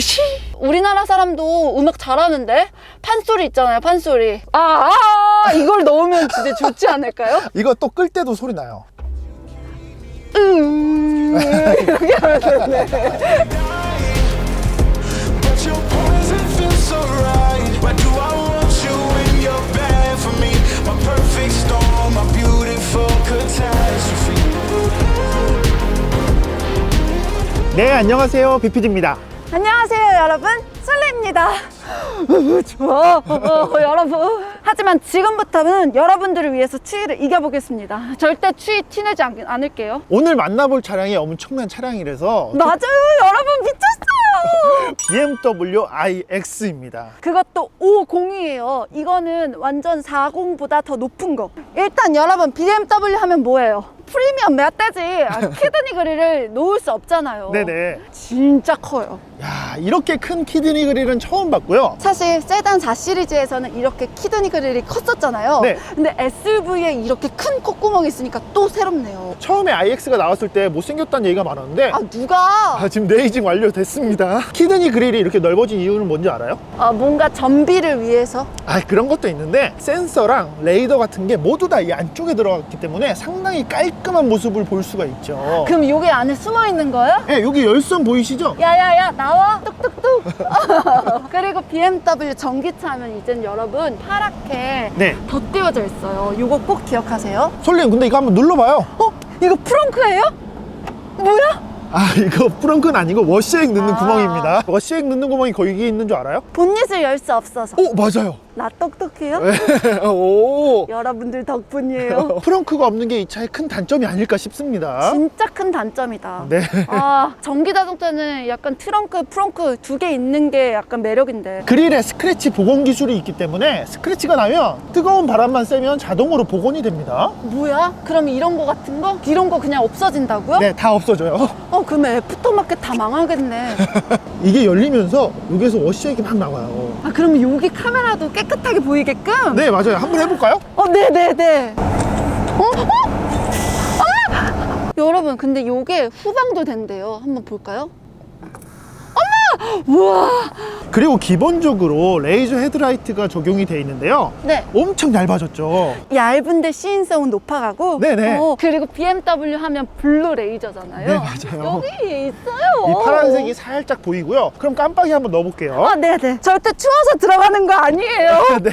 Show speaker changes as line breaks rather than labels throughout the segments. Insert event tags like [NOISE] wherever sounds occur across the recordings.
슈슈. 우리나라 사람도 음악 잘하는데 판소리 있잖아요, 판소리. 아, 아 이걸 넣으면 진짜 좋지 않을까요?
이거 또 끌 때도 소리 나요.
음, 이렇게 하면 되네.
But your poison feels so right. Why do I want you when you're bad for me? My perfect storm, my beautiful catastrophe.
네, 안녕하세요. 비피디입니다.
안녕하세요, 여러분. 솔레입니다. [LAUGHS] 좋아, 어, 여러분. 하지만 지금부터는 여러분들을 위해서 추위를 이겨보겠습니다. 절대 추위 티내지 않, 않을게요.
오늘 만나볼 차량이 엄청난 차량이라서
맞아요, 여러분 미쳤어요. [LAUGHS]
BMW iX입니다.
그것도 50이에요. 이거는 완전 40보다 더 높은 거. 일단 여러분 BMW 하면 뭐예요? 프리미엄 멧돼지 아, [LAUGHS] 키드니 그릴을 놓을 수 없잖아요.
네네.
진짜 커요.
야, 이렇게 큰 키드니 그릴은 처음 봤고요.
사실 세단 4 시리즈에서는 이렇게 키드니 그릴이 컸었잖아요.
네.
근데 SUV에 이렇게 큰 콧구멍이 있으니까 또 새롭네요.
처음에 iX가 나왔을 때 못생겼다는 얘기가 많았는데
아 누가
아, 지금 네이징 완료됐습니다. 키드니 그릴이 이렇게 넓어진 이유는 뭔지 알아요?
아, 뭔가 전비를 위해서
아 그런 것도 있는데 센서랑 레이더 같은 게 모두 다 이 안쪽에 들어갔기 때문에 상당히 깔끔 한 모습을 볼 수가 있죠.
그럼 여기 안에 숨어 있는 거예요?
네, 여기 열선 보이시죠?
야야야 나와 뚝뚝뚝 [LAUGHS] 그리고 BMW 전기차 하면 이젠 여러분 파랗게
네.
덧띄워져 있어요 이거 꼭 기억하세요
솔님 근데 이거 한번 눌러봐요.
어? 이거 프렁크예요? 뭐야?
아 이거 프렁크는 아니고 워시액 넣는
아.
구멍입니다. 워시액 넣는 구멍이 거기 있는 줄 알아요?
본닛을 열 수 없어서
오 맞아요.
나 똑똑해요? [LAUGHS]
오.
여러분들 덕분이에요 [LAUGHS]
프렁크가 없는 게 이 차의 큰 단점이 아닐까 싶습니다.
진짜 큰 단점이다
네.
아 전기 자동차는 약간 트렁크 프렁크 두 개 있는 게 약간 매력인데
그릴에 스크래치 복원 기술이 있기 때문에 스크래치가 나면 뜨거운 바람만 쐬면 자동으로 복원이 됩니다.
뭐야? 그럼 이런 거 같은 거? 이런 거 그냥 없어진다고요?
네, 다 없어져요.
어 그러면 애프터마켓 다 망하겠네 [LAUGHS]
이게 열리면서 여기에서 워시액이 막 나와요.
아 그럼 여기 카메라도 깨끗 하게 보이게끔?
네, 맞아요. 한번 해볼까요?
어 네네네 어? 어? 아! 여러분 근데 요게 후방도 된대요 한번 볼까요? 우와
그리고 기본적으로 레이저 헤드라이트가 적용이 되어 있는데요.
네
엄청 얇아졌죠.
얇은데 시인성은 높아가고
네네.
어, 그리고 BMW 하면 블루 레이저잖아요
네, 맞아요.
여기 있어요
이 파란색이 살짝 보이고요. 그럼 깜빡이 한번 넣어볼게요.
아 네네 절대 추워서 들어가는 거 아니에요 [LAUGHS]
네.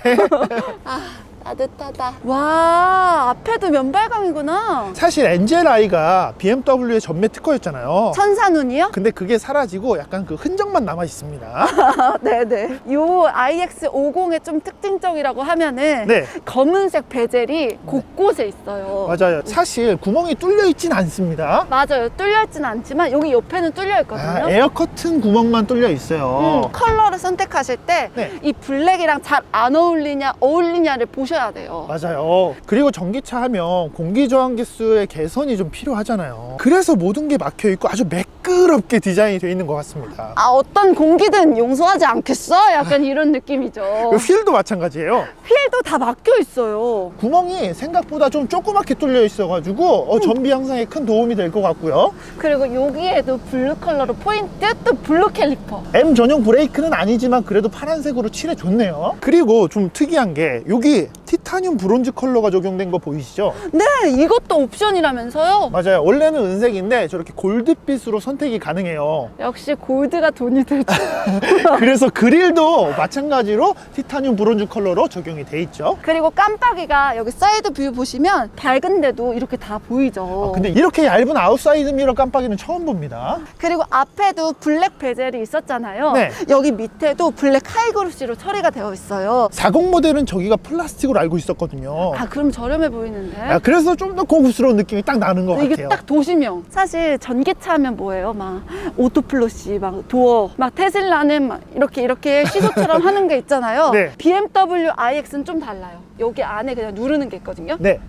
[LAUGHS]
아 따뜻하다 와 앞에도 면발광이구나
사실 엔젤아이가 BMW의 전매 특허였잖아요.
천사눈이요?
근데 그게 사라지고 약간 그 흔적만 남아 있습니다.
아, [LAUGHS] 네네. 요 iX50의 좀 특징적이라고 하면은
네.
검은색 베젤이 곳곳에 있어요.
맞아요. 사실 구멍이 뚫려 있진 않습니다.
맞아요. 뚫려 있진 않지만 여기 옆에는 뚫려 있거든요.
아, 에어 커튼 구멍만 뚫려 있어요.
음, 컬러를 선택하실 때 이
네.
블랙이랑 잘 안 어울리냐 어울리냐를 보셔 야 돼요.
맞아요. 그리고 전기차 하면 공기 저항 기수의 개선이 좀 필요하잖아요. 그래서 모든 게 막혀 있고 아주 매끄럽게 디자인이 되어 있는 것 같습니다.
아 어떤 공기든 용서하지 않겠어? 약간 이런 느낌이죠.
그 휠도 마찬가지예요.
휠도 다 막혀 있어요.
구멍이 생각보다 좀 조그맣게 뚫려 있어가지고 어, 전비 향상에 큰 도움이 될 것 같고요.
그리고 여기에도 블루 컬러로 포인트 또 블루 캘리퍼.
M 전용 브레이크는 아니지만 그래도 파란색으로 칠해 줬네요. 그리고 좀 특이한 게 여기 티타늄 브론즈 컬러가 적용된 거 보이시죠?
네, 이것도 옵션이라면서요?
맞아요. 원래는 은색인데 저렇게 골드빛으로 선택이 가능해요.
역시 골드가 돈이 들죠. [LAUGHS]
그래서 그릴도 마찬가지로 티타늄 브론즈 컬러로 적용이 돼 있죠.
그리고 깜빡이가 여기 사이드 뷰 보시면 밝은데도 이렇게 다 보이죠.
근데 이렇게 얇은 아웃사이드 미러 깜빡이는 처음 봅니다.
그리고 앞에도 블랙 베젤이 있었잖아요.
네.
여기 밑에도 블랙 하이그로시로 처리가 되어 있어요.
40 모델은 저기가 플라스틱으로 알고 있었거든요.
아, 그럼 저렴해 보이는데.
아, 그래서 좀 더 고급스러운 느낌이 딱 나는 것
이게
같아요.
딱 도시명. 사실 전기차 하면 뭐예요? 막 오토플러시, 막 도어, 막 테슬라는 막 이렇게 이렇게 시소처럼 [LAUGHS] 하는 게 있잖아요.
네.
BMW iX는 좀 달라요. 여기 안에 그냥 누르는 게 있거든요.
네.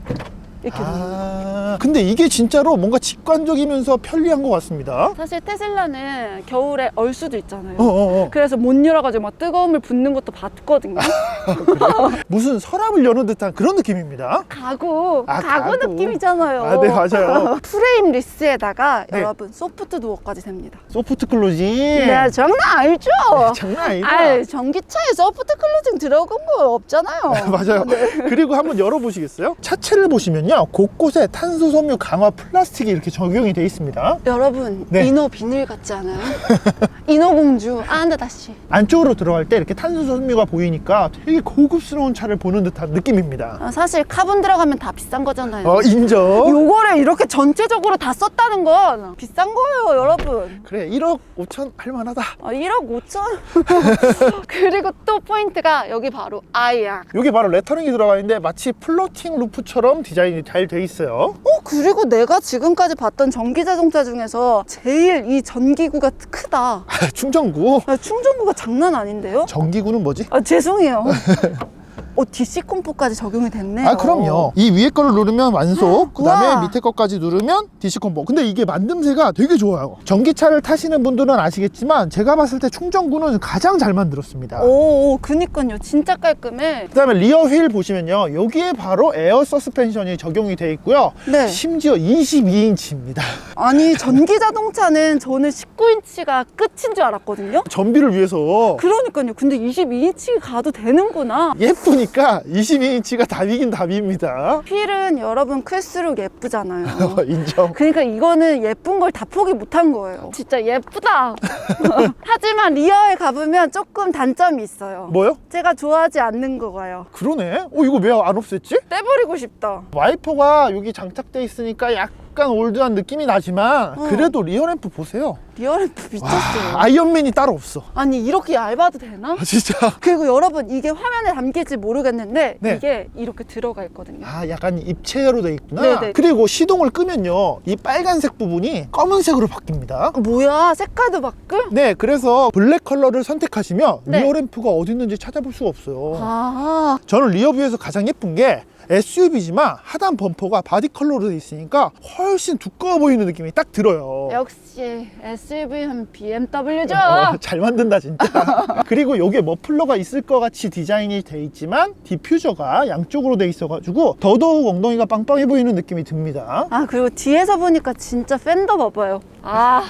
이렇게.
아, 근데 이게 진짜로 뭔가 직관적이면서 편리한 것 같습니다.
사실 테슬라는 겨울에 얼 수도 있잖아요.
어, 어, 어.
그래서 못 열어가지고 막 뜨거움을 붓는 것도 봤거든요. [LAUGHS]
무슨 서랍을 여는 듯한 그런 느낌입니다.
가구,
아,
가구,
가구.
느낌이잖아요.
아, 네, 맞아요. [LAUGHS]
프레임 리스에다가
네.
여러분 소프트 도어까지 됩니다.
소프트 클로징.
네, 장난 아니죠?
장난 아니다.
아이, 전기차에 소프트 클로징 들어간 거 없잖아요. [LAUGHS]
맞아요. 그리고 한번 열어보시겠어요? 차체를 보시면요. 곳곳에 탄소 섬유 강화 플라스틱이 이렇게 적용이 돼 있습니다.
여러분,
네.
이노 비닐 같지 않아요? [LAUGHS] 이노 공주, 아한다 다시.
안쪽으로 들어갈 때 이렇게 탄소 섬유가 보이니까 되게 고급스러운 차를 보는 듯한 느낌입니다.
아, 사실 카본 들어가면 다 비싼 거잖아요.
어, 인정.
요거를 이렇게 전체적으로 다 썼다는 건 비싼 거예요, 여러분.
그래, 1억 5천 할만하다.
아, 1억 5천? [LAUGHS] 그리고 또 포인트가 여기 바로 아이악.
여기 바로 레터링이 들어가 있는데 마치 플로팅 루프처럼 디자인이 잘 돼 있어요.
어, 그리고 내가 지금까지 봤던 전기 자동차 중에서 제일 이 전기구가 크다.
충전구.
아, 충전구가 장난 아닌데요?
전기구는 뭐지?
아, 죄송해요. [LAUGHS] 어, DC 콤포까지 적용이 됐네요.
아 그럼요 이 위에 거를 누르면 완속 그 다음에
우와.
밑에 거까지 누르면 DC 콤보 근데 이게 만듦새가 되게 좋아요 전기차를 타시는 분들은 아시겠지만 제가 봤을 때 충전구는 가장 잘 만들었습니다
오, 오, 그니까요. 진짜 깔끔해.
그 다음에 리어 휠 보시면요 여기에 바로 에어 서스펜션이 적용이 돼 있고요
네.
심지어 22인치입니다
아니, 전기 자동차는 저는 19인치가 끝인 줄 알았거든요.
전비를 위해서
그러니까요. 근데 22인치 가도 되는구나.
예쁘니 까 22인치가 답이긴 답입니다
휠은 여러분 클수록 예쁘잖아요. [LAUGHS]
인정
그러니까 이거는 예쁜 걸 다 포기 못한 거예요. 진짜 예쁘다. [LAUGHS] 하지만 리어에 가보면 조금 단점이 있어요.
뭐요?
제가 좋아하지 않는 거가요.
그러네 어 이거 왜 안 없앴지?
떼버리고 싶다.
와이퍼가 여기 장착돼 있으니까 약간 올드한 느낌이 나지만
어.
그래도 리어램프 보세요
리어램프 미쳤어요.
아이언맨이 따로 없어
아니 이렇게 얇아도 되나?
아 진짜 [LAUGHS]
그리고 여러분 이게 화면에 담길지 모르겠는데
네.
이게 이렇게 들어가 있거든요.
아 약간 입체로 돼 있구나
네네.
그리고 시동을 끄면요 이 빨간색 부분이 검은색으로 바뀝니다
어, 뭐야 색깔도 바꿀?
네 그래서 블랙 컬러를 선택하시면
네.
리어램프가 어디 있는지 찾아볼 수가 없어요
아
저는 리어뷰에서 가장 예쁜 게 SUV지만 하단 범퍼가 바디 컬러로 돼 있으니까 훨씬 두꺼워 보이는 느낌이 딱 들어요
역시 SUV는 BMW죠.
어, 잘 만든다 진짜 [LAUGHS] 그리고 여기에 머플러가 있을 것 같이 디자인이 돼 있지만 디퓨저가 양쪽으로 돼 있어가지고 더더욱 엉덩이가 빵빵해 보이는 느낌이 듭니다
아 그리고 뒤에서 보니까 진짜 팬더 봐봐요. 아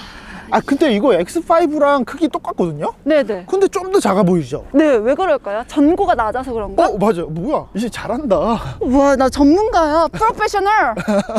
아 근데 이거 X5랑 크기 똑같거든요?
네네.
근데 좀 더 작아 보이죠?
네 왜 그럴까요? 전고가 낮아서 그런가?
어 맞아. 뭐야? 이제 잘한다.
우와 나 전문가야. 프로페셔널.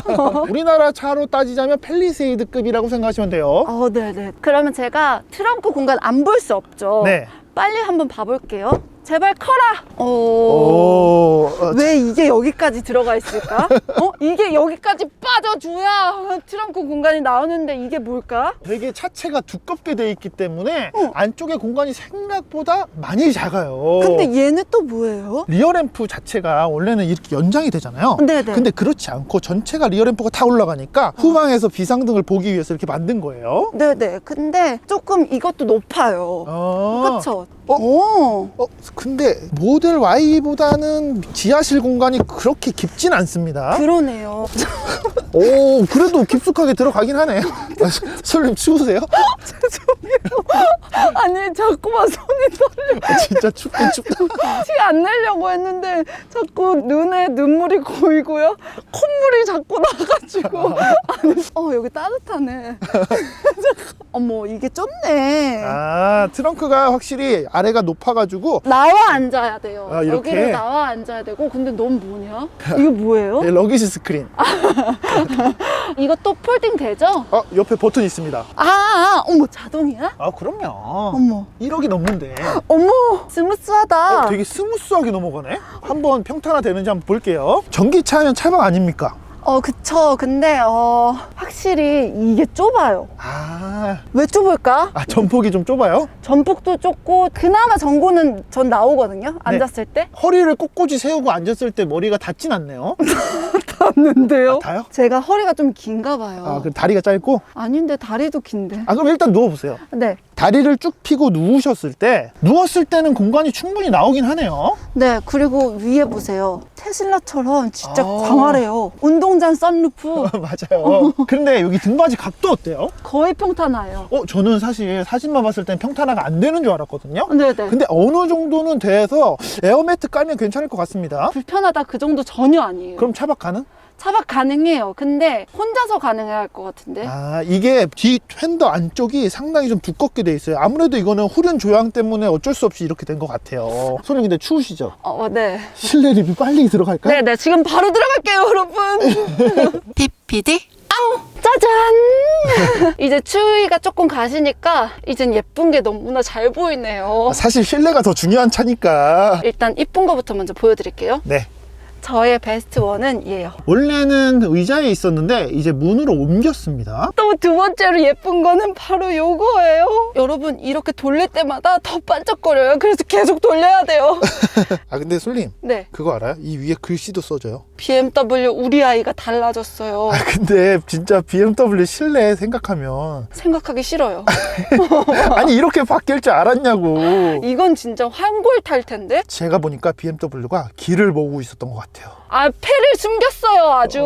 [LAUGHS]
우리나라 차로 따지자면 펠리세이드급이라고 생각하시면 돼요.
어 네네. 그러면 제가 트렁크 공간 안 볼 수 없죠.
네.
빨리 한번 봐볼게요 제발 커라 어...
오, 어,
왜 이게 여기까지 들어가 있을까? [LAUGHS] 어? 이게 여기까지 빠져줘야 트렁크 공간이 나오는데 이게 뭘까?
되게 차체가 두껍게 돼 있기 때문에
어.
안쪽에 공간이 생각보다 많이 작아요
근데 얘는 또 뭐예요?
리어램프 자체가 원래는 이렇게 연장이 되잖아요.
네네.
근데 그렇지 않고 전체가 리어램프가 타 올라가니까 후방에서 비상등을 보기 위해서 이렇게 만든 거예요.
네네 근데 조금 이것도 높아요
어.
그쵸?
어?
어.
어, 근데 모델 Y보다는 지하실 공간이 그렇게 깊진 않습니다.
그러네요
오, 그래도 깊숙하게 들어가긴 하네. 아, 설님 추우세요? [LAUGHS]
아니 자꾸만 손이 떨려
아, 진짜 춥긴 춥다.
티 안 내려고 했는데 자꾸 눈에 눈물이 고이고요 콧물이 자꾸 나가지고 아니, 어 여기 따뜻하네 [LAUGHS] 어머 이게 좁네
아, 트렁크가 확실히 아래가 높아가지고
나와 앉아야 돼요
아, 이렇게?
여기를 나와 앉아야 되고 근데 넌 뭐냐 이거 뭐예요?
네, 러기지 스크린. [LAUGHS]
이거 또 폴딩 되죠?
어, 옆에 버튼 있습니다.
아, 아 어머 자동이야?
아, 그럼요.
어머
1억이 넘는데.
어머 스무스하다
어, 되게 스무스하게 넘어가네. 한번 평탄화 되는지 한번 볼게요. 전기차 하면 차박 아닙니까?
어 그쵸 근데 어 확실히 이게 좁아요
아,
왜 좁을까?
아 전폭이 좀 좁아요?
전폭도 좁고 그나마 전고는 전 나오거든요 앉았을 때
허리를 꼿꼿이 세우고 앉았을 때 머리가 닿진 않네요. [LAUGHS]
닿는데요
아, 닿아요?
제가 허리가 좀 긴가 봐요
아, 그 다리가 짧고?
아닌데 다리도 긴데
아, 그럼 일단 누워보세요.
네.
다리를 쭉 펴고 누우셨을 때, 누웠을 때는 공간이 충분히 나오긴 하네요.
네 그리고 위에 보세요 테슬라처럼 진짜
아.
광활해요. 운동장 썬루프 [LAUGHS]
맞아요. 근데 여기 등받이 각도 어때요?
거의 평탄화예요.
어, 저는 사실 사진만 봤을 땐 평탄화가 안 되는 줄 알았거든요.
네네.
근데 어느 정도는 돼서 에어매트 깔면 괜찮을 것 같습니다.
불편하다 그 정도 전혀 아니에요.
그럼 차박 가능?
차박 가능해요. 근데 혼자서 가능해야 할 것 같은데.
아, 이게 뒤 휀더 안쪽이 상당히 좀 두껍게 돼 있어요. 아무래도 이거는 후륜 조향 때문에 어쩔 수 없이 이렇게 된 것 같아요. 손님 근데 추우시죠?
어, 네.
실내 리뷰 빨리 들어갈까요?
네 네. 지금 바로 들어갈게요, 여러분. [LAUGHS] PPD 앙! 짜잔! [LAUGHS] 이제 추위가 조금 가시니까 이젠 예쁜 게 너무나 잘 보이네요.
사실 실내가 더 중요한 차니까.
일단 이쁜 거부터 먼저 보여드릴게요.
네.
저의 베스트 원은 얘예요.
원래는 의자에 있었는데 이제 문으로 옮겼습니다.
또 두 번째로 예쁜 거는 바로 요거예요. 여러분 이렇게 돌릴 때마다 더 반짝거려요. 그래서 계속 돌려야 돼요. [LAUGHS]
아 근데 솔님
네.
그거 알아요? 이 위에 글씨도 써져요.
BMW 우리 아이가 달라졌어요.
아 근데 진짜 BMW 실내 생각하면
생각하기 싫어요. [LAUGHS]
아니 이렇게 바뀔 줄 알았냐고.
이건 진짜 환골 탈 텐데?
제가 보니까 BMW가 길을 모으고 있었던 것 같아요.
아, 패를 숨겼어요, 아주.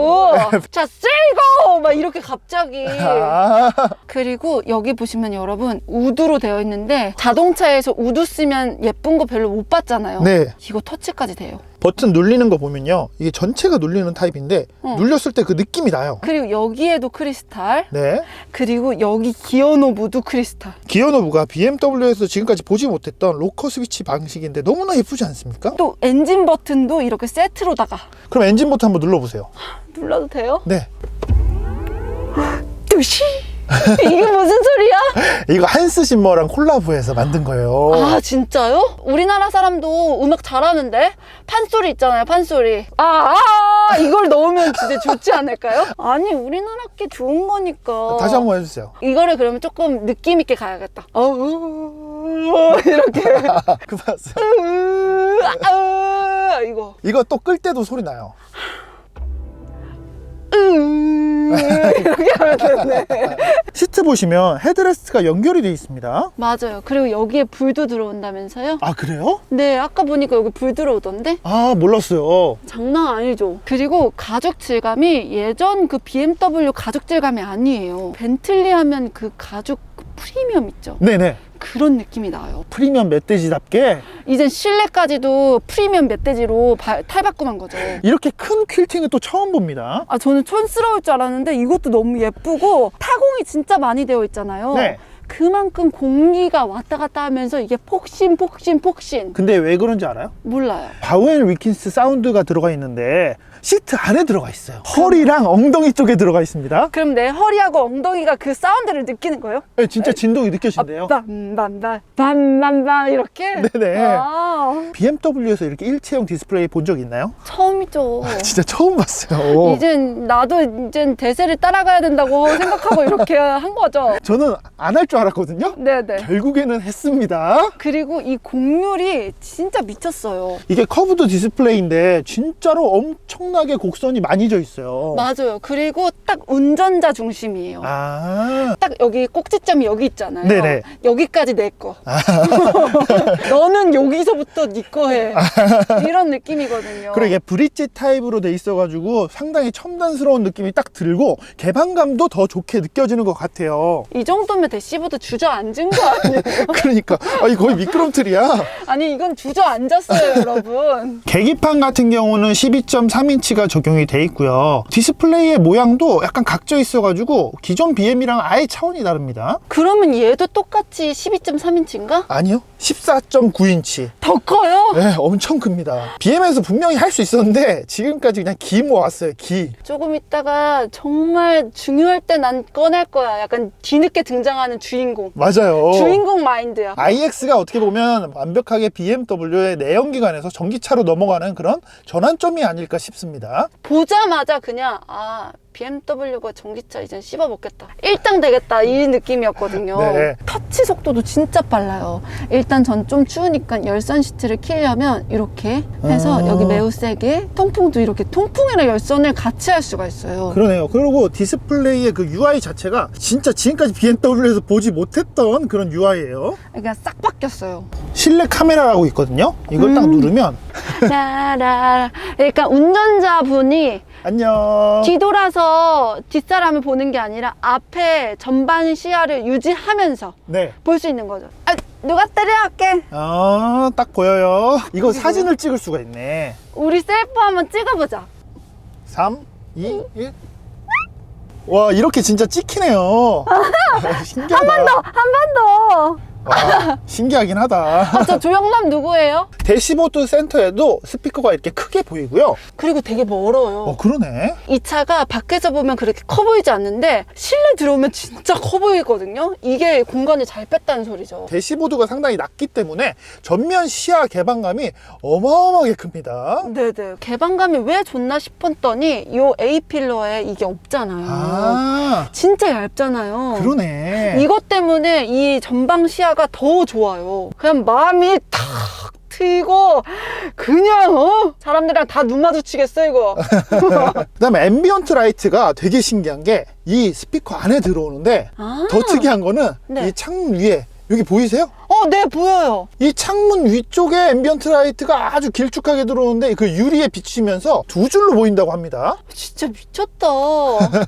자, 세이고! 막 이렇게 갑자기.
아,
그리고 여기 보시면 여러분, 우드로 되어 있는데 자동차에서 우드 쓰면 예쁜 거 별로 못 봤잖아요.
네.
이거 터치까지 돼요.
버튼 눌리는 거 보면요. 이게 전체가 눌리는 타입인데
어.
눌렸을 때 그 느낌이 나요.
그리고 여기에도 크리스탈.
네.
그리고 여기 기어 노브도 크리스탈.
기어 노브가 BMW에서 지금까지 보지 못했던 로커 스위치 방식인데 너무나 예쁘지 않습니까?
또 엔진 버튼도 이렇게 세트로다가
그럼 엔진 버튼 한번 눌러보세요.
눌러도 돼요?
네.
뚜시! [LAUGHS] 이게 무슨 소리야?
이거 한스 심머랑 콜라보해서 만든 거예요.
아 진짜요? 우리나라 사람도 음악 잘하는데 판소리 있잖아요 판소리 아, 아 이걸 넣으면 진짜 좋지 않을까요? [LAUGHS] 아니 우리나라 게 좋은 거니까
다시 한 번 해주세요.
이거를 그러면 조금 느낌 있게 가야겠다 어 이렇게
그 봤어요.
으, 아, 이거
이거 또 끌 때도 소리 나요.
으, 이렇게 하면 되네
시트 보시면 헤드레스트가 연결이 돼 있습니다.
맞아요 그리고 여기에 불도 들어온다면서요?
아 그래요?
네 아까 보니까 여기 불 들어오던데
아 몰랐어요.
장난 아니죠. 그리고 가죽 질감이 예전 그 BMW 가죽 질감이 아니에요. 벤틀리 하면 그 가죽 그 프리미엄 있죠.
네네.
그런 느낌이 나요.
프리미엄 멧돼지답게
이젠 실내까지도 프리미엄 멧돼지로 바- 탈바꿈한 거죠.
이렇게 큰 퀼팅은 또 처음 봅니다.
아 저는 촌스러울 줄 알았는데 이것도 너무 예쁘고 타공이 진짜 많이 되어 있잖아요.
네.
그만큼 공기가 왔다 갔다 하면서 이게 폭신 폭신 폭신
근데 왜 그런지 알아요?
몰라요.
바우앤 위킨스 사운드가 들어가 있는데 시트 안에 들어가 있어요. 허리랑 엉덩이 쪽에 들어가 있습니다.
그럼 내 허리하고 엉덩이가 그 사운드를 느끼는 거예요?
네, 진짜 진동이 느껴진대요.
빰빰빰 빰빰빰 이렇게
네네.
아,
BMW에서 이렇게 일체형 디스플레이 본 적 있나요?
처음이죠 [LAUGHS]
진짜 처음 봤어요.
이젠 나도 이젠 대세를 따라가야 된다고 생각하고 이렇게 [LAUGHS] 한 거죠
저는 안 할 줄 알았거든요.
네네
결국에는 했습니다.
그리고 이 곡률이 진짜 미쳤어요
이게 커브드 디스플레이인데 진짜로 엄청 나게 곡선이 많이 져 있어요.
맞아요. 그리고 딱 운전자 중심이에요.
아,
딱 여기 꼭지점이 여기 있잖아요.
네네.
여기까지 내 거. [LAUGHS] 너는 여기서부터 네 거 해. 이런 느낌이거든요.
그리고 이게 브릿지 타입으로 돼 있어가지고 상당히 첨단스러운 느낌이 딱 들고 개방감도 더 좋게 느껴지는 것 같아요.
이 정도면 대시보드 주저앉은 거 아니에요? [LAUGHS]
그러니까. 아, 이 거의 미끄럼틀이야.
아니 이건 주저앉았어요 여러분. [LAUGHS]
계기판 같은 경우는 12.3인치 가 적용이 돼 있고요. 디스플레이의 모양도 약간 각져 있어가지고 기존 BM이랑 아예 차원이 다릅니다.
그러면 얘도 똑같이 12.3인치인가?
아니요, 14.9인치.
더 커요?
네, 엄청 큽니다. BM에서 분명히 할 수 있었는데 지금까지 그냥 기 모았어요. 기.
조금 있다가 정말 중요할 때 난 꺼낼 거야 약간 뒤늦게 등장하는 주인공
맞아요.
주인공 마인드야
iX가 어떻게 보면 완벽하게 BMW의 내연기관에서 전기차로 넘어가는 그런 전환점이 아닐까 싶습니다.
보자마자 그냥 아 BMW가 전기차 이제 씹어 먹겠다. 1등 되겠다 이 느낌이었거든요.
네.
터치 속도도 진짜 빨라요. 일단 전 좀 추우니까 열선 시트를 키려면 이렇게 해서
아.
여기 매우 세게 통풍도 이렇게 통풍이랑 열선을 같이 할 수가 있어요.
그러네요. 그리고 디스플레이의 그 UI 자체가 진짜 지금까지 BMW에서 보지 못했던 그런 UI예요.
그러니까 싹 바뀌었어요.
실내 카메라라고 있거든요. 이걸 딱
음.
누르면 [LAUGHS]
라라라. 그러니까 운전자분이
안녕.
뒤돌아서 뒷사람을 보는 게 아니라 앞에 전반 시야를 유지하면서
네.
볼 수 있는 거죠. 아, 누가 때려갈게.
아, 딱 보여요. 이거 사진을 찍을 수가 있네.
우리 셀프 한번 찍어보자.
3, 2, 1. 와, 이렇게 진짜 찍히네요. 신기하다. 한 번 더,
한 번 더.
와, 신기하긴 하다.
아, 저 조영남 누구예요?
대시보드 센터에도 스피커가 이렇게 크게 보이고요.
그리고 되게 멀어요.
어, 그러네.
이 차가 밖에서 보면 그렇게 커 보이지 않는데 실내 들어오면 진짜 커 보이거든요. 이게 공간을 잘 뺐다는 소리죠.
대시보드가 상당히 낮기 때문에 전면 시야 개방감이 어마어마하게 큽니다.
네네. 개방감이 왜 좋나 싶었더니 이 A 필러에 이게 없잖아요.
아,
진짜 얇잖아요.
그러네.
이것 때문에 이 전방 시야 가 더 좋아요. 그냥 마음이 탁 트이고 그냥 어 사람들이랑 다 눈 마주치겠어 이거. [LAUGHS]
그다음에 앰비언트 라이트가 되게 신기한 게 이 스피커 안에 들어오는데
아.
더 특이한 거는
네.
이 창문 위에 여기 보이세요?
어, 네 보여요.
이 창문 위쪽에 앰비언트 라이트가 아주 길쭉하게 들어오는데 그 유리에 비치면서 두 줄로 보인다고 합니다.
진짜 미쳤다.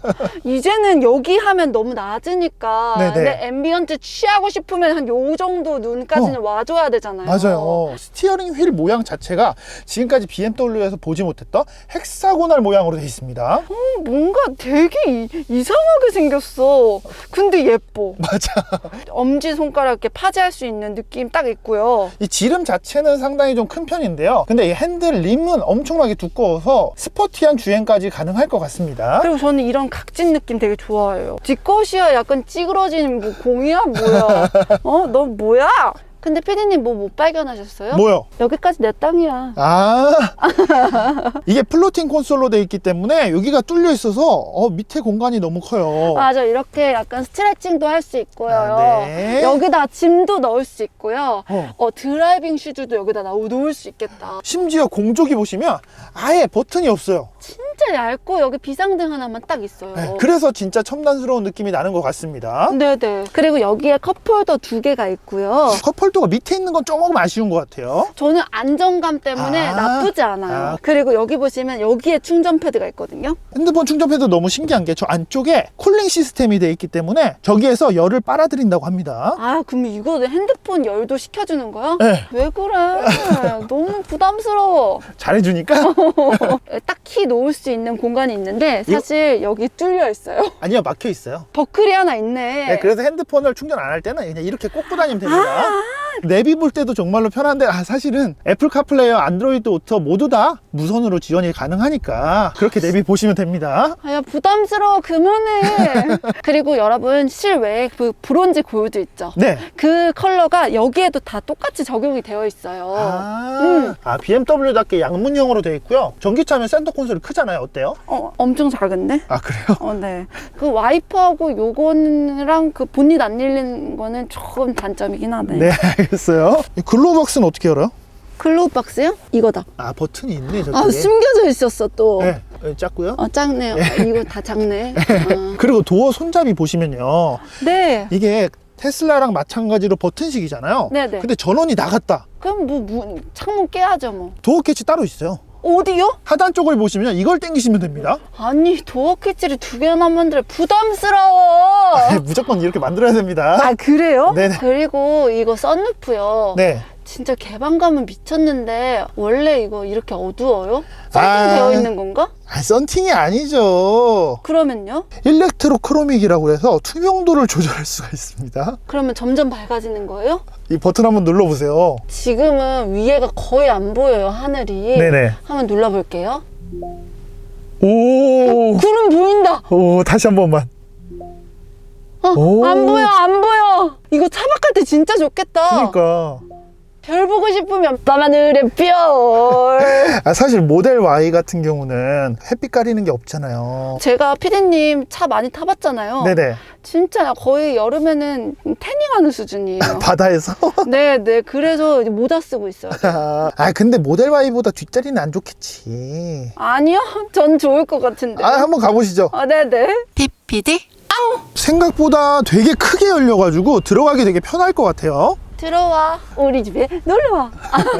[LAUGHS] 이제는 여기 하면 너무 낮으니까.
네네.
근데 앰비언트 취하고 싶으면 한 요 정도 눈까지는 와줘야 되잖아요.
맞아요. 스티어링 휠 모양 자체가 지금까지 BMW에서 보지 못했던 헥사고널 모양으로 되어 있습니다.
음, 뭔가 되게 이, 이상하게 생겼어. 근데 예뻐. [LAUGHS]
맞아.
엄지 손가락 이렇게 파지할 수 있는 느낌 딱 있고요.
이 지름 자체는 상당히 좀 큰 편인데요. 근데 이 핸들 림은 엄청나게 두꺼워서 스포티한 주행까지 가능할 것 같습니다.
그리고 저는 이런 각진 느낌 되게 좋아해요. 뒷것이야 약간 찌그러진 뭐 공이야 뭐야? [LAUGHS] 어, 너 뭐야? 근데 피디님 뭐 못 발견하셨어요?
뭐요?
여기까지 내 땅이야.
아 [LAUGHS] 이게 플로팅 콘솔로 돼 있기 때문에 여기가 뚫려 있어서 어, 밑에 공간이 너무 커요.
맞아 이렇게 약간 스트레칭도 할 수 있고요.
아, 네.
여기다 짐도 넣을 수 있고요.
어.
어, 드라이빙 슈즈도 여기다 넣- 놓을 수 있겠다.
심지어 공조기 보시면 아예 버튼이 없어요.
진짜 얇고 여기 비상등 하나만 딱 있어요.
네, 그래서 진짜 첨단스러운 느낌이 나는 것 같습니다.
네네. 그리고 여기에 컵홀더 두 개가 있고요.
컵홀더가 밑에 있는 건 조금 아쉬운 것 같아요.
저는 안정감 때문에
아.
나쁘지 않아요.
아.
그리고 여기 보시면 여기에 충전 패드가 있거든요.
핸드폰 충전 패드 너무 신기한 게 저 안쪽에 쿨링 시스템이 돼 있기 때문에 저기에서 열을 빨아들인다고 합니다.
아, 그럼 이거 내 핸드폰 열도 식혀주는 거야?
네.
왜 그래? [LAUGHS] 너무 부담스러워.
잘해주니까 [LAUGHS]
딱키 놓을 수 있는 공간이 있는데 사실 여기 뚫려 있어요. [LAUGHS]
아니요 막혀 있어요.
버클이 하나 있네.
네, 그래서 핸드폰을 충전 안 할 때는 그냥 이렇게 꽂고 다니면 됩니다.
아.
내비 볼 때도 정말로 편한데 아, 사실은 애플 카플레이와 안드로이드 오토 모두 다 무선으로 지원이 가능하니까 그렇게 내비 보시면 됩니다.
아, 야, 부담스러워. 그만해. [LAUGHS] 그리고 여러분, 실외에 그 브론즈 골드 있죠?
네.
그 컬러가 여기에도 다 똑같이 적용이 되어 있어요.
아,
음.
아, BMW답게 양문형으로 되어 있고요. 전기차면 센터 콘솔이 크잖아요. 어때요?
어, 엄청 작은데?
아, 그래요?
어, 네. 그 와이퍼하고 요거랑 그 본닛 안 열리는 거는 조금 단점이긴 하네.
네, 알겠어요. 이 글로박스는 어떻게 열어요?
글로우 박스요? 이거다.
아, 버튼이 있네, 저쪽에.
아, 숨겨져 있었어, 또.
네, 네, 작고요.
어, 작네요. 아, 이거 다 작네. [LAUGHS] 어.
그리고 도어 손잡이 보시면요.
네.
이게 테슬라랑 마찬가지로 버튼식이잖아요.
네네.
근데 전원이 나갔다.
그럼 뭐, 문, 창문 깨야죠, 뭐.
도어 캐치 따로 있어요.
어디요?
하단 쪽을 보시면 이걸 당기시면 됩니다.
아니, 도어 캐치를 두 개나 만들어. 부담스러워.
네, 무조건 이렇게 만들어야 됩니다.
아, 그래요?
네네.
그리고 이거 썬루프요.
네.
진짜 개방감은 미쳤는데, 원래 이거 이렇게 어두워요?
아.
되어 있는 건가?
아, 썬팅이 아니죠.
그러면요?
일렉트로 크로믹이라고 해서 투명도를 조절할 수가 있습니다.
그러면 점점 밝아지는 거예요?
이 버튼 한번 눌러보세요.
지금은 위에가 거의 안 보여요, 하늘이.
네네.
한번 눌러볼게요.
오.
구름 보인다!
오, 다시 한 번만.
어,
오.
안 보여, 안 보여! 이거 차박할 때 진짜 좋겠다.
그러니까.
별 보고 싶으면 밤하늘의 별. [LAUGHS]
아, 사실 모델 Y 같은 경우는 햇빛 가리는 게 없잖아요.
제가 피디님 차 많이 타봤잖아요.
네네.
진짜 거의 여름에는 태닝하는 수준이에요. [LAUGHS]
바다에서. [LAUGHS]
네, 네. 그래서 이제 모자 쓰고 있어요.
아, 근데 모델 Y보다 뒷자리는 안 좋겠지.
아니요, 전 좋을 것 같은데.
아, 한번 가보시죠.
아, 네, 네. 피피디
생각보다 되게 크게 열려가지고 들어가기 되게 편할 것 같아요.
들어와. 우리 집에 놀러 와.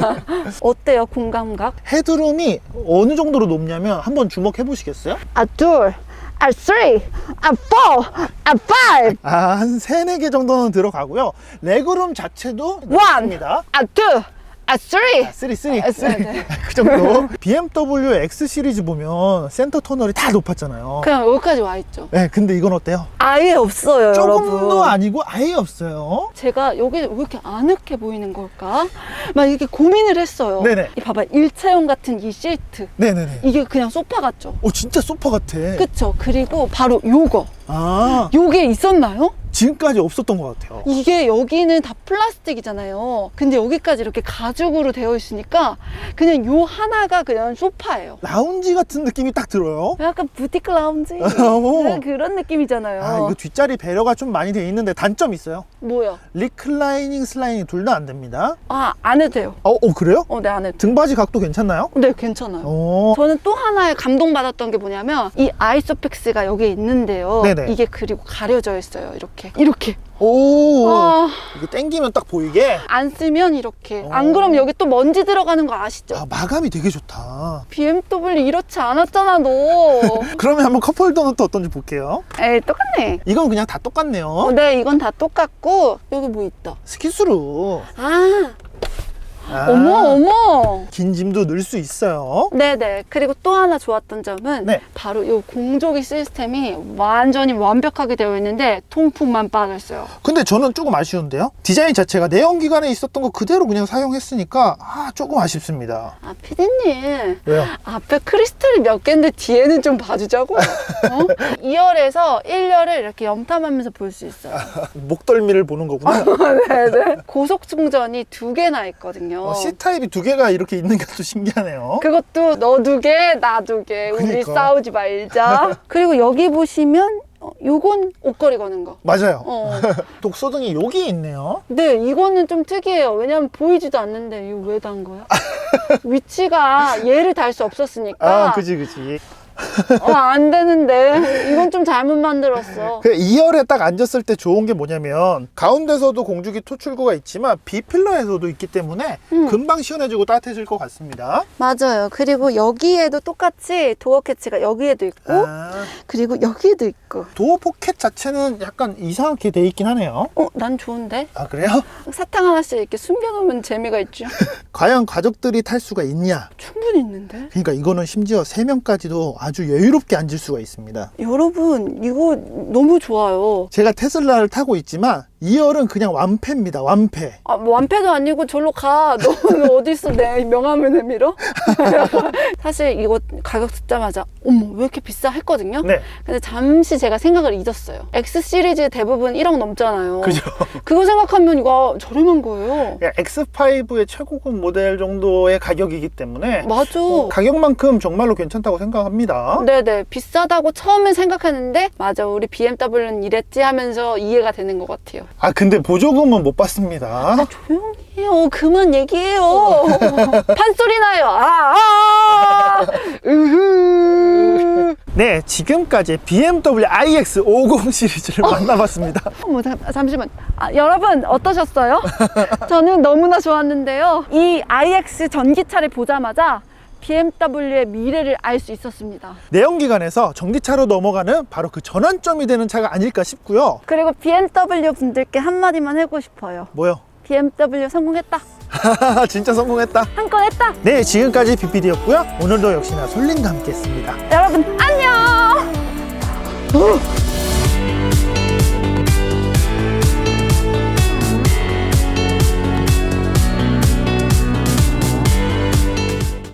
[LAUGHS] 어때요, 공감각?
헤드룸이 어느 정도로 높냐면 한번 주목해 보시겠어요?
아, 둘. 아, three. 아, four. 아, five.
아, 한 세네 개 정도는 들어가고요. 레그룸 자체도
One.
넓습니다.
아, two. 아, three.
쓰리 쓰리
아,
쓰리
네.
그 정도. BMW X 시리즈 보면 센터 터널이 다 높았잖아요.
그냥 여기까지 와 있죠.
네, 근데 이건 어때요?
아예 없어요,
조금도
여러분.
아니고 아예 없어요.
제가 여기 왜 이렇게 아늑해 보이는 걸까? 막 이렇게 고민을 했어요.
네네.
이 봐봐, 일체형 같은 이 시트.
네네네.
이게 그냥 소파 같죠?
오 진짜 소파 같아.
그쵸? 그리고 바로 요거.
아
요게 있었나요?
지금까지 없었던 것 같아요.
이게 여기는 다 플라스틱이잖아요. 근데 여기까지 이렇게 가죽으로 되어 있으니까 그냥 요 하나가 그냥 소파예요.
라운지 같은 느낌이 딱 들어요.
약간 부티크 라운지 [LAUGHS]
어.
그냥 그런 느낌이잖아요.
아 이거 뒷자리 배려가 좀 많이 돼 있는데 단점 있어요.
뭐야?
리클라이닝 슬라이딩 둘다 안 됩니다.
아, 안 해도 돼요.
어, 어 그래요?
어, 네, 안 해도.
등받이 각도 괜찮나요?
네, 괜찮아요.
어.
저는 또 하나의 감동받았던 게 뭐냐면 이 아이소팩스가 여기에 있는데요.
네네.
이게 그리고 가려져 있어요. 이렇게. 이렇게.
오.
아,
이거 땡기면 딱 보이게.
안 쓰면 이렇게.
어.
안 그럼 여기 또 먼지 들어가는 거 아시죠?
아 마감이 되게 좋다.
BMW 이렇지 않았잖아, 너. [LAUGHS]
그러면 한번 컵홀더는 또 어떤지 볼게요.
에이, 똑같네.
이건 그냥 다 똑같네요.
어, 네, 이건 다 똑같고 여기 뭐 있다.
스키스루.
아,
아,
어머, 어머.
긴 짐도 넣을 수 있어요.
네네. 그리고 또 하나 좋았던 점은
네.
바로 이 공조기 시스템이 완전히 완벽하게 되어 있는데 통풍만 빠졌어요.
근데 저는 조금 아쉬운데요. 디자인 자체가 내연기관에 있었던 거 그대로 그냥 사용했으니까 아 조금 아쉽습니다.
아, 피디님.
왜요?
앞에 크리스탈이 몇 개인데 뒤에는 좀 봐주자고. 어? [LAUGHS] 2열에서 1열을 이렇게 염탐하면서 볼 수 있어요. [LAUGHS]
목덜미를 보는 거구나. [LAUGHS]
네네. 고속 충전이 두 개나 있거든요.
어, C 타입이 두 개가 이렇게 있는 게 또 신기하네요.
그것도 너 두 개, 나 두 개. 우리
그러니까.
싸우지 말자. [LAUGHS] 그리고 여기 보시면 어, 요건 옷걸이 거는 거.
맞아요.
어. [LAUGHS]
독소등이 여기 있네요.
네, 이거는 좀 특이해요. 왜냐면 보이지도 않는데 이거 왜 단 거야? [LAUGHS] 위치가 얘를 달 수 없었으니까.
아, 그지 그지.
어, 안 되는데 이건 좀 잘못 만들었어.
그 2열에 딱 앉았을 때 좋은 게 뭐냐면 가운데서도 공주기 토출구가 있지만 B필러에서도 있기 때문에
음.
금방 시원해지고 따뜻해질 것 같습니다.
맞아요. 그리고 여기에도 똑같이 도어 캐치가 여기에도 있고
아,
그리고 여기에도 있고.
도어 포켓 자체는 약간 이상하게 돼 있긴 하네요.
어, 난 좋은데?
아 그래요?
사탕 하나씩 이렇게 숨겨놓으면 재미가 있죠. [LAUGHS]
과연 가족들이 탈 수가 있냐?
충분히 있는데?
그러니까 이거는 심지어 3명까지도 아주 여유롭게 앉을 수가 있습니다.
여러분, 이거 너무 좋아요.
제가 테슬라를 타고 있지만 2열은 그냥 완패입니다. 완패.
아, 뭐 완패도 아니고 절로 가. 너는 어딨어, 내 명함을 내밀어? [LAUGHS] 사실 이거 가격 듣자마자, 어머, 왜 이렇게 비싸? 했거든요.
네.
근데 잠시 제가 생각을 잊었어요. X 시리즈 대부분 1억 넘잖아요.
그죠?
그거 생각하면 이거 저렴한 거예요.
X5의 최고급 모델 정도의 가격이기 때문에
맞아.
어, 가격만큼 정말로 괜찮다고 생각합니다.
네네. 비싸다고 처음엔 생각했는데, 맞아. 우리 BMW는 이랬지 하면서 이해가 되는 것 같아요.
아 근데 보조금은 못 받습니다.
조용히 해요. 그만 얘기해요. [LAUGHS] 판소리 나요. 아, 아, 으흐.
네, 지금까지 BMW iX50 시리즈를 만나봤습니다.
어머, 잠- 잠시만. 아, 여러분, 어떠셨어요? 저는 너무나 좋았는데요. 이 iX 전기차를 보자마자 BMW의 미래를 알 수 있었습니다.
내연기관에서 전기차로 넘어가는 바로 그 전환점이 되는 차가 아닐까 싶고요.
그리고 BMW 분들께 한마디만 해고 싶어요.
뭐요?
BMW 성공했다. [LAUGHS]
진짜 성공했다.
한 건 했다.
네, 지금까지 BPD였고요. 오늘도 역시나 솔린과 함께했습니다.
여러분, 안녕!